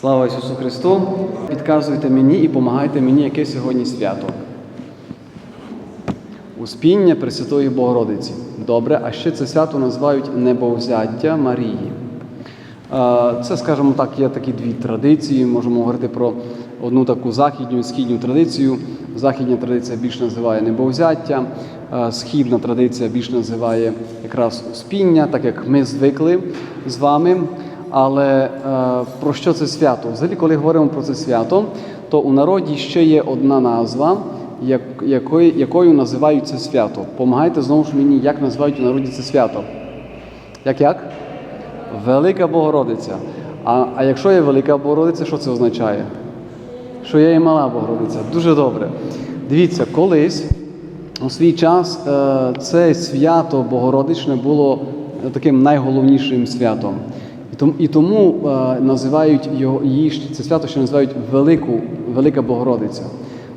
Слава Ісусу Христу! Підказуйте мені і допомагайте мені, яке сьогодні свято. Успіння Пресвятої Богородиці. Добре, а ще це свято називають Небовзяття Марії. Е, Це, скажімо так, є такі дві традиції. Можемо говорити про одну таку західню і східню традицію. Західня традиція більш називає небовзяття, е, східна традиція більш називає якраз успіння, так як ми звикли з вами. Але е, про що це свято? Взагалі, коли говоримо про це свято, то у народі ще є одна назва, як- якою, якою називають це свято. Помагайте знову ж мені, як називають у народі це свято. Як як? Велика Богородиця. А, а якщо є Велика Богородиця, що це означає? Що є і мала Богородиця. Дуже добре. Дивіться, колись у свій час е, це свято Богородичне було таким найголовнішим святом. І тому, е, називають його, її це свято ще називають Велику, Велика Богородиця.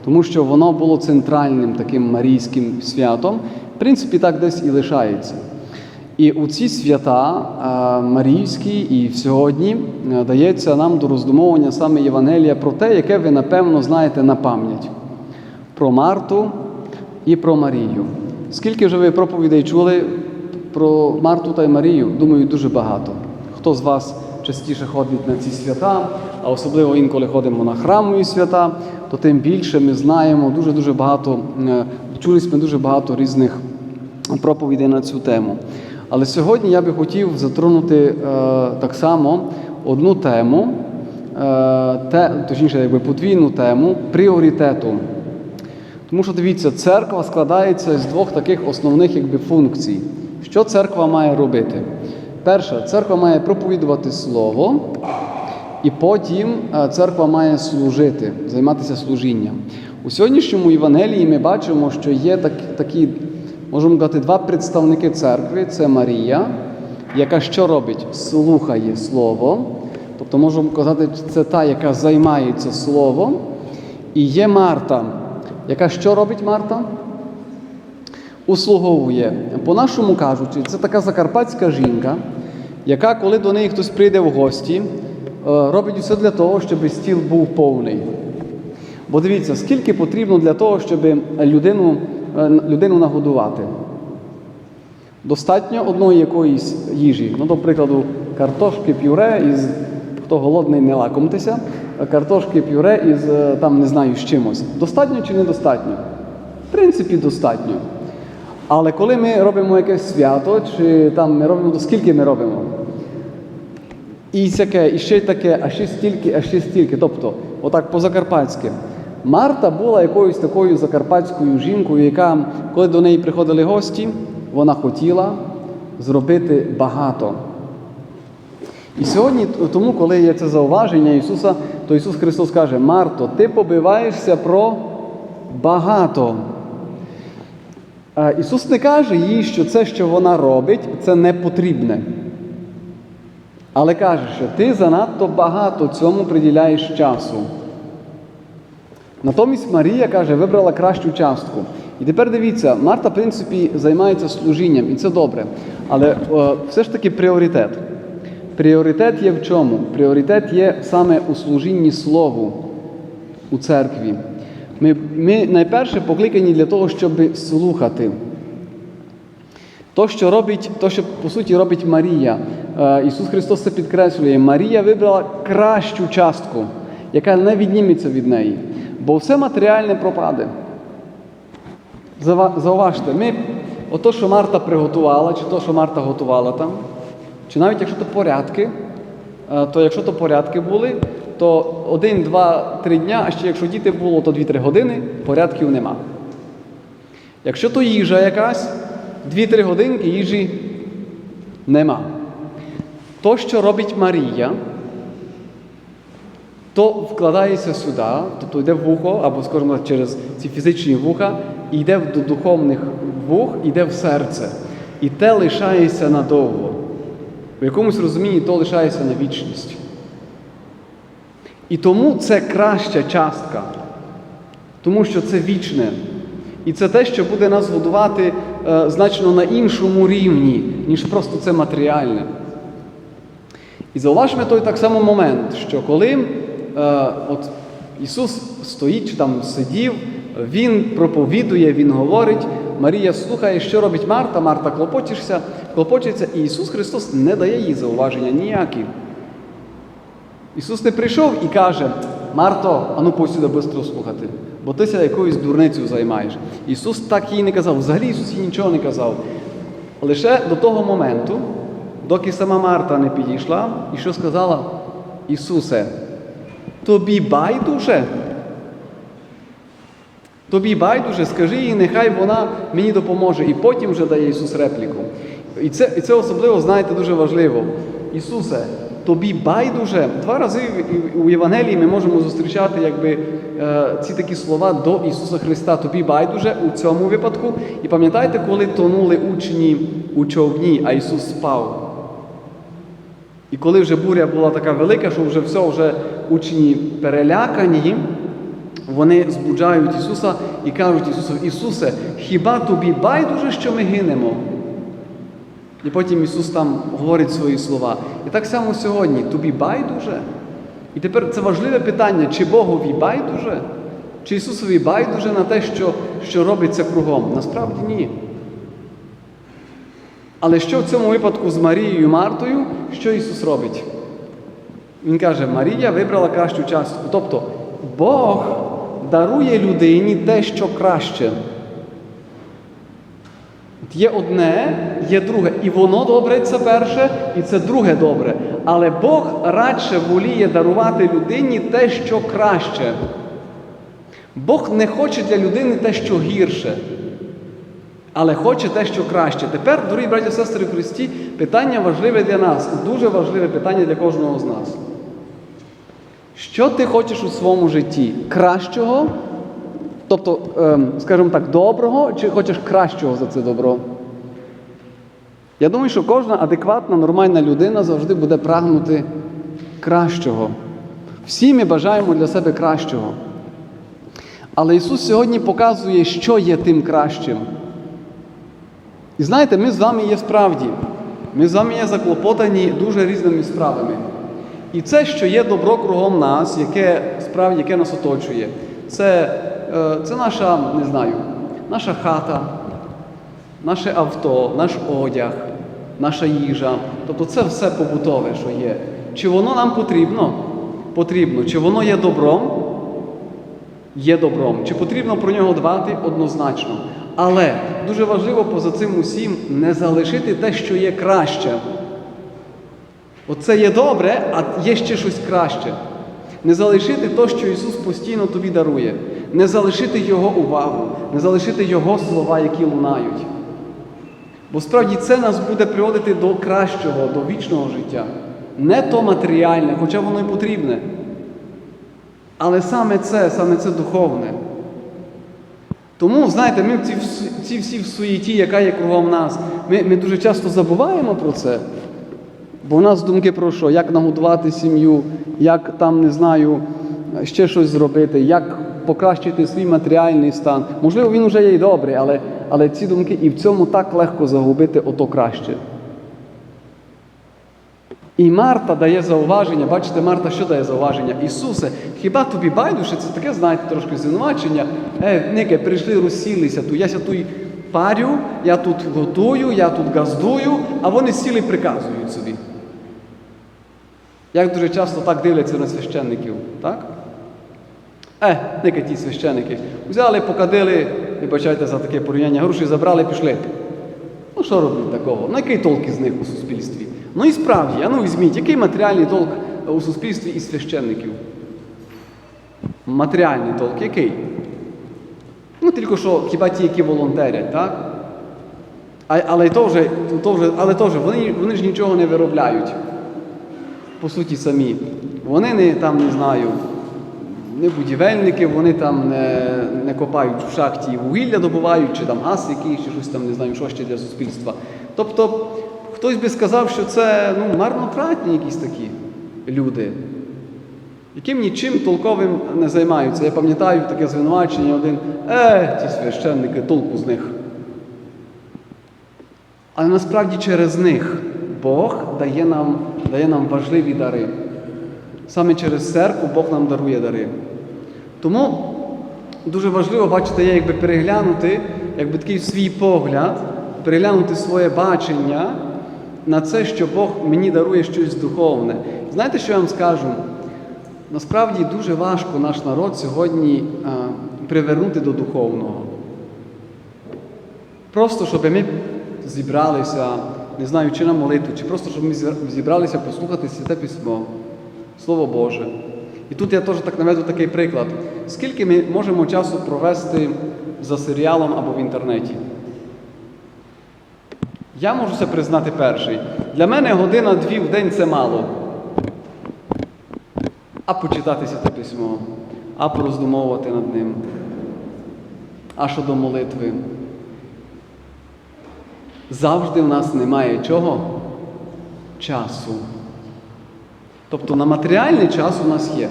Тому що воно було центральним таким марійським святом. В принципі, так десь і лишається. І у ці свята е, Марійські і сьогодні е, дається нам до роздумовування саме Євангелія про те, яке ви напевно знаєте на пам'ять: про Марту і про Марію. Скільки вже ви проповідей чули про Марту та Марію? Думаю, дуже багато. Хто з вас частіше ходить на ці свята, а особливо інколи ходимо на храмові свята, то тим більше ми знаємо дуже дуже багато, е, чули ми дуже багато різних проповідей на цю тему. Але сьогодні я би хотів затронути е, так само одну тему, е, те, точніше, якби подвійну тему пріоритету. Тому що дивіться, церква складається з двох таких основних якби, функцій. Що церква має робити? Перше, церква має проповідувати слово, і потім е, церква має служити, займатися служінням. У сьогоднішньому Євангелії ми бачимо, що є так, такі, можемо казати, два представники церкви це Марія, яка що робить? Слухає Слово. Тобто, можемо казати, це та, яка займається словом. І є Марта, яка що робить Марта? Услуговує. По-нашому кажучи, це така закарпатська жінка, яка, коли до неї хтось прийде в гості, е, робить усе для того, щоб стіл був повний. Бо дивіться, скільки потрібно для того, щоб людину, е, людину нагодувати. Достатньо одної якоїсь їжі. Ну, до прикладу, картошки пюре із хто голодний, не лакомтеся, картошки пюре із е, там не знаю з чимось. Достатньо чи недостатньо? В принципі, достатньо. Але коли ми робимо якесь свято, чи там ми робимо, то скільки ми робимо? І таке, і ще таке, а ще стільки, а ще стільки. Тобто, отак по-закарпатськи. Марта була якоюсь такою закарпатською жінкою, яка, коли до неї приходили гості, вона хотіла зробити багато. І сьогодні, тому, коли є це зауваження Ісуса, то Ісус Христос каже: Марто, ти побиваєшся про багато. Ісус не каже їй, що це, що вона робить, це не потрібне. Але каже, що ти занадто багато цьому приділяєш часу. Натомість Марія каже, вибрала кращу частку. І тепер дивіться, Марта, в принципі, займається служінням, і це добре. Але е, все ж таки пріоритет. Пріоритет є в чому? Пріоритет є саме у служінні Слову у церкві. Ми, ми найперше покликані для того, щоб слухати. То, що робить, то, що по суті робить Марія. Е, Ісус Христос це підкреслює. Марія вибрала кращу частку, яка не відніметься від неї. Бо все матеріальне пропаде. Зауважте, ми, ото, що Марта приготувала, чи то, що Марта готувала там, чи навіть якщо то порядки, е, то якщо то порядки були, то один, два, три дня, а ще якщо діти було, то дві-три години, порядків нема. Якщо то їжа якась, 2-3 годинки їжі нема. То, що робить Марія, то вкладається сюди, тобто йде в вухо, або, скажімо, через ці фізичні вуха, йде до духовних вух, йде в серце. І те лишається надовго. В якомусь розумінні то лишається на вічність. І тому це краща частка, тому що це вічне. І це те, що буде нас годувати значно на іншому рівні, ніж просто це матеріальне. І зауважме той так само момент, що коли е, от Ісус стоїть чи там сидів, Він проповідує, Він говорить, Марія слухає, що робить Марта, Марта клопочешся, клопочеться, і Ісус Христос не дає їй зауваження ніякі. Ісус не прийшов і каже, Марто, ану посюди швидко слухати, бо ти ся якоюсь дурницею займаєш. Ісус так їй не казав, взагалі Ісус їй нічого не казав. Лише до того моменту, доки сама Марта не підійшла і що сказала, Ісусе, тобі байдуже? Тобі байдуже, скажи їй, нехай вона мені допоможе. І потім вже дає Ісус репліку. І це, і це особливо, знаєте, дуже важливо. Ісусе, тобі байдуже. Два рази у Євангелії ми можемо зустрічати якби, е, ці такі слова до Ісуса Христа. Тобі байдуже у цьому випадку. І пам'ятаєте, коли тонули учні у човні, а Ісус спав? І коли вже буря була така велика, що вже все, вже учні перелякані, вони збуджають Ісуса і кажуть Ісусу, Ісусе, хіба тобі байдуже, що ми гинемо? І потім Ісус там говорить свої слова. І так само сьогодні, тобі байдуже? І тепер це важливе питання, чи Богові байдуже, чи Ісусові байдуже на те, що, що робиться кругом? Насправді ні. Але що в цьому випадку з Марією і Мартою, що Ісус робить? Він каже, Марія вибрала кращу частку. Тобто Бог дарує людині те, що краще. От Є одне, є друге. І воно добре, це перше, і це друге добре. Але Бог радше воліє дарувати людині те, що краще. Бог не хоче для людини те, що гірше, але хоче те, що краще. Тепер, дорогі браті сестри в Христі, питання важливе для нас, дуже важливе питання для кожного з нас. Що ти хочеш у своєму житті? Кращого? Тобто, ем, скажімо так, доброго, чи хочеш кращого за це добро? Я думаю, що кожна адекватна, нормальна людина завжди буде прагнути кращого. Всі ми бажаємо для себе кращого. Але Ісус сьогодні показує, що є тим кращим. І знаєте, ми з вами є справді. Ми з вами є заклопотані дуже різними справами. І це, що є добро кругом нас, яке справді яке нас оточує, це, це наша, не знаю, наша хата, наше авто, наш одяг, наша їжа. Тобто це все побутове, що є. Чи воно нам потрібно? Потрібно. Чи воно є добром? Є добром. Чи потрібно про нього дбати? Однозначно. Але дуже важливо поза цим усім не залишити те, що є краще. Оце є добре, а є ще щось краще. Не залишити те, що Ісус постійно тобі дарує, не залишити Його увагу, не залишити Його слова, які лунають. Бо справді це нас буде приводити до кращого, до вічного життя. Не то матеріальне, хоча воно і потрібне. Але саме це, саме це духовне. Тому, знаєте, ми ці, ці всі в суєті, яка є кругом нас, ми, ми дуже часто забуваємо про це. Бо в нас думки про що? Як нагодувати сім'ю, як там, не знаю, ще щось зробити, як покращити свій матеріальний стан. Можливо, він вже є й добрий, але, але ці думки і в цьому так легко загубити ото краще. І Марта дає зауваження, бачите, Марта що дає зауваження? Ісусе, хіба тобі байдуже? Це таке, знаєте, трошки звинувачення. Е, Нике, прийшли, розсілися тут. Я ся тут парю, я тут готую, я тут газдую, а вони сіли приказують собі. Як дуже часто так дивляться на священників, так? Е, ника ті священники. Взяли, покадили, вибачайте за таке порівняння, гроші забрали, пішли. Ну, що роблять такого? Ну, який толк із них у суспільстві? Ну і справді, а ну візьміть, який матеріальний толк у суспільстві із священників? Матеріальний толк, який? Ну, тільки що хіба ті, які волонтерять, так? А, але то вже, то вже, але то вже вони, вони ж нічого не виробляють. По суті, самі. Вони не там, не знаю, не будівельники, вони там не, не копають в шахті вугілля добувають, чи там газ якийсь, чи щось там, не знаю, що ще для суспільства. Тобто, хтось би сказав, що це ну, марнотратні якісь такі люди, яким нічим толковим не займаються. Я пам'ятаю таке звинувачення один, е, ті священники, толку з них. Але насправді через них Бог дає нам, дає нам важливі дари. Саме через церкву Бог нам дарує дари. Тому дуже важливо, бачите, є якби переглянути, якби такий свій погляд, переглянути своє бачення на це, що Бог мені дарує щось духовне. Знаєте, що я вам скажу? Насправді дуже важко наш народ сьогодні а, привернути до духовного. Просто щоб ми зібралися, не знаю, чи на молитву, чи просто щоб ми зібралися послухати Святе Письмо, Слово Боже. І тут я теж так наведу такий приклад. Скільки ми можемо часу провести за серіалом або в інтернеті? Я можу це признати перший. Для мене година-дві в день це мало. А почитати Святе Письмо, а пороздумовувати над ним, а щодо молитви. Завжди в нас немає чого? Часу. Тобто на матеріальний час у нас є,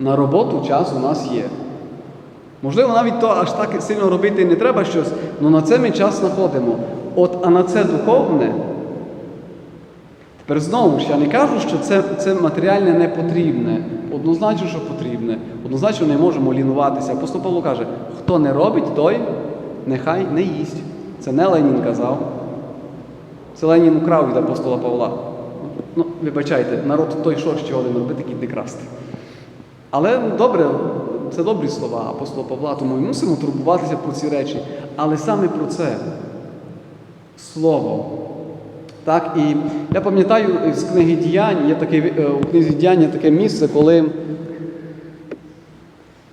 на роботу час у нас є. Можливо, навіть то аж так сильно робити не треба щось, але на це ми час знаходимо. От, а на це духовне. Тепер знову ж я не кажу, що це, це матеріальне не потрібне. Однозначно, що потрібне. Однозначно не можемо лінуватися. Апостол Павло каже, хто не робить, той нехай не їсть. Це не Ленін казав. Це Ленін украв від апостола Павла. Ну, вибачайте, народ той що ще один робити, кіт не красти. Але ну, добре, це добрі слова апостола Павла, тому ми мусимо турбуватися про ці речі. Але саме про це слово. Так, І я пам'ятаю з книги діянь, є таке, е, у книзі діянь є таке місце, коли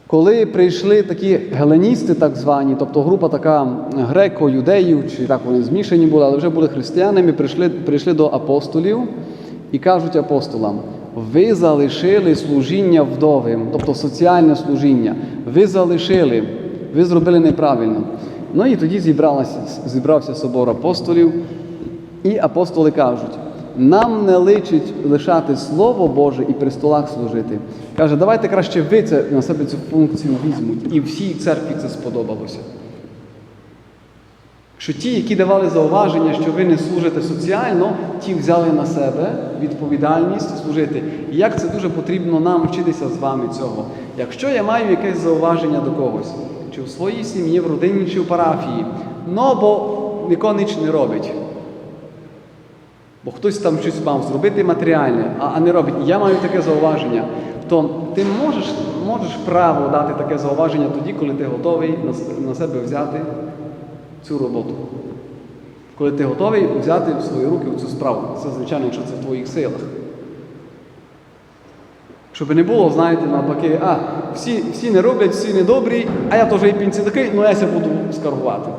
коли прийшли такі геленісти, так звані, тобто група така греко-юдеїв, чи так вони змішані були, але вже були християнами, прийшли, прийшли до апостолів і кажуть апостолам: ви залишили служіння вдовим, тобто соціальне служіння. Ви залишили, ви зробили неправильно. Ну і тоді зібралася, зібрався собор апостолів, і апостоли кажуть. Нам не личить лишати Слово Боже і при столах служити. Каже, давайте краще ви це на себе цю функцію візьмуть. І всій церкві це сподобалося. Що ті, які давали зауваження, що ви не служите соціально, ті взяли на себе відповідальність служити. І як це дуже потрібно нам вчитися з вами цього. Якщо я маю якесь зауваження до когось, чи в своїй сім'ї, в родині, чи в парафії, ну бо нікого ніч не робить. Бо хтось там щось мав зробити матеріальне, а, не робить. Я маю таке зауваження. То ти можеш можеш право дати таке зауваження тоді, коли ти готовий на себе взяти цю роботу. Коли ти готовий взяти в свої руки цю справу. Це, звичайно, якщо це в твоїх силах. Щоб не було, знаєте, навпаки, а, всі всі не роблять, всі недобрі, а я теж і пінці такий, ну я ся буду скаргувати.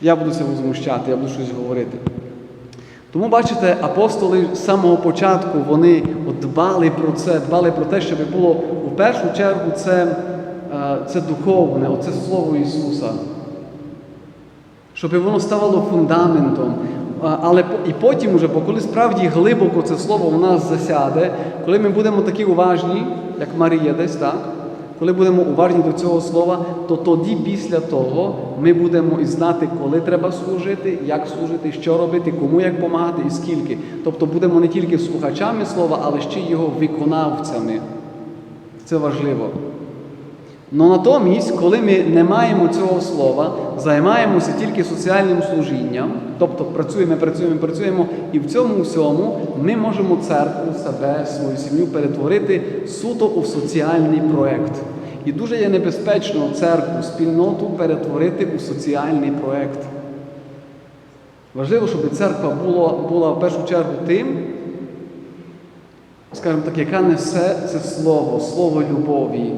Я буду себе возмущати, я буду щось говорити. Тому, бачите, апостоли з самого початку вони дбали про це, дбали про те, щоб було у першу чергу це, це духовне, оце Слово Ісуса. Щоб воно ставало фундаментом. Але і потім, уже, коли справді глибоко це слово в нас засяде, коли ми будемо такі уважні, як Марія десь, так? Коли будемо уважні до цього слова, то тоді, після того, ми будемо і знати, коли треба служити, як служити, що робити, кому як допомагати і скільки. Тобто будемо не тільки слухачами слова, але ще й його виконавцями. Це важливо. Но натомість, коли ми не маємо цього слова, займаємося тільки соціальним служінням, тобто працюємо, працюємо, працюємо, і в цьому всьому ми можемо церкву, себе, свою сім'ю перетворити суто у соціальний проєкт. І дуже є небезпечно церкву, спільноту перетворити у соціальний проєкт. Важливо, щоб церква була, була в першу чергу тим, скажімо так, яка несе це слово, слово любові.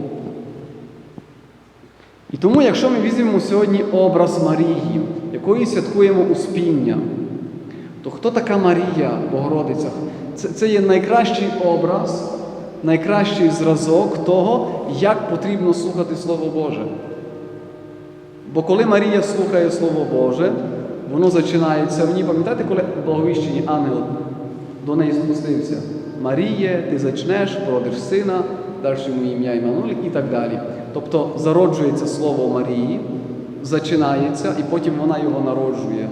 І тому, якщо ми візьмемо сьогодні образ Марії, якої святкуємо Успіння, то хто така Марія Богородиця? Це, це є найкращий образ, найкращий зразок того, як потрібно слухати Слово Боже. Бо коли Марія слухає Слово Боже, воно починається в ній, пам'ятаєте, коли благовіщені ангел до неї спустився. Маріє, ти зачнеш, породиш сина, далі йому ім'я Іммануель і так далі. Тобто зароджується слово Марії, зачинається, і потім вона його народжує.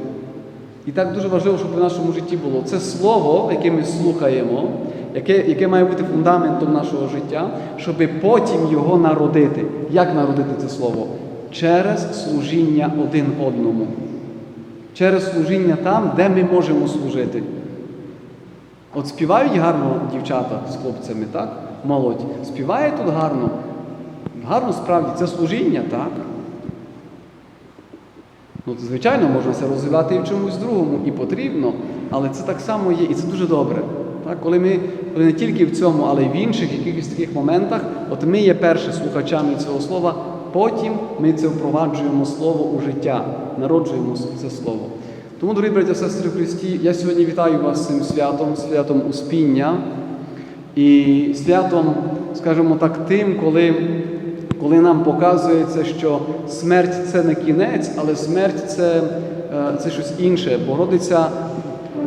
І так дуже важливо, щоб в нашому житті було це слово, яке ми слухаємо, яке, яке має бути фундаментом нашого життя, щоб потім його народити. Як народити це слово? Через служіння один одному. Через служіння там, де ми можемо служити. От співають гарно дівчата з хлопцями, так? Молодь. Співає тут гарно. Гарно справді, це служіння, так? Ну, звичайно, можна це розвивати і в чомусь другому, і потрібно, але це так само є, і це дуже добре. Так? Коли ми коли не тільки в цьому, але й в інших якихось таких моментах, от ми є перші слухачами цього слова, потім ми це впроваджуємо слово у життя, народжуємо це слово. Тому, дорогі браття сестри Христі, я сьогодні вітаю вас з цим святом, святом Успіння і святом, скажімо так, тим, коли коли нам показується, що смерть це не кінець, але смерть це, е, це щось інше. Богородиця,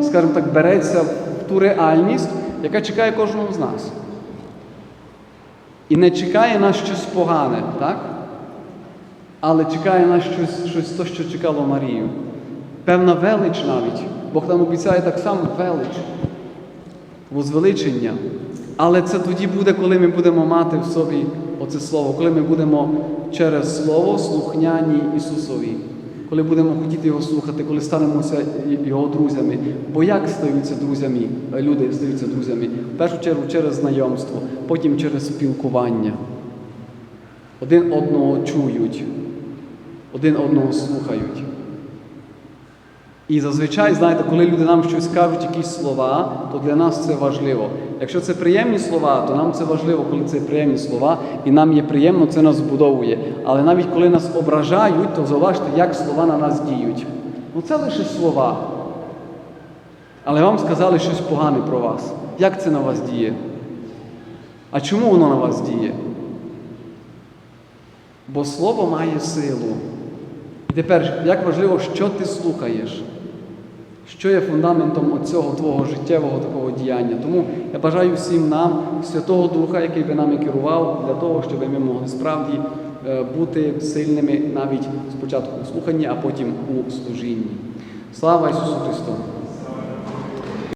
скажімо так, береться в ту реальність, яка чекає кожного з нас. І не чекає нас щось погане, так? Але чекає нас щось, щось то, що чекало Марію. Певна велич навіть. Бог нам обіцяє так само велич, возвеличення. Але це тоді буде, коли ми будемо мати в собі оце слово, коли ми будемо через Слово слухняні Ісусові, коли будемо хотіти Його слухати, коли станемося Його друзями. Бо як стаються друзями, люди стаються друзями? В першу чергу через знайомство, потім через спілкування. Один одного чують, один одного слухають. І зазвичай, знаєте, коли люди нам щось кажуть, якісь слова, то для нас це важливо. Якщо це приємні слова, то нам це важливо, коли це приємні слова, і нам є приємно, це нас збудовує. Але навіть коли нас ображають, то зауважте, як слова на нас діють. Ну це лише слова. Але вам сказали щось погане про вас. Як це на вас діє? А чому воно на вас діє? Бо слово має силу. І тепер, як важливо, що ти слухаєш, що є фундаментом оцього твого життєвого такого діяння. Тому я бажаю всім нам Святого Духа, який би нами керував, для того, щоб ми могли справді е, бути сильними навіть спочатку у слуханні, а потім у служінні. Слава Ісусу Христу!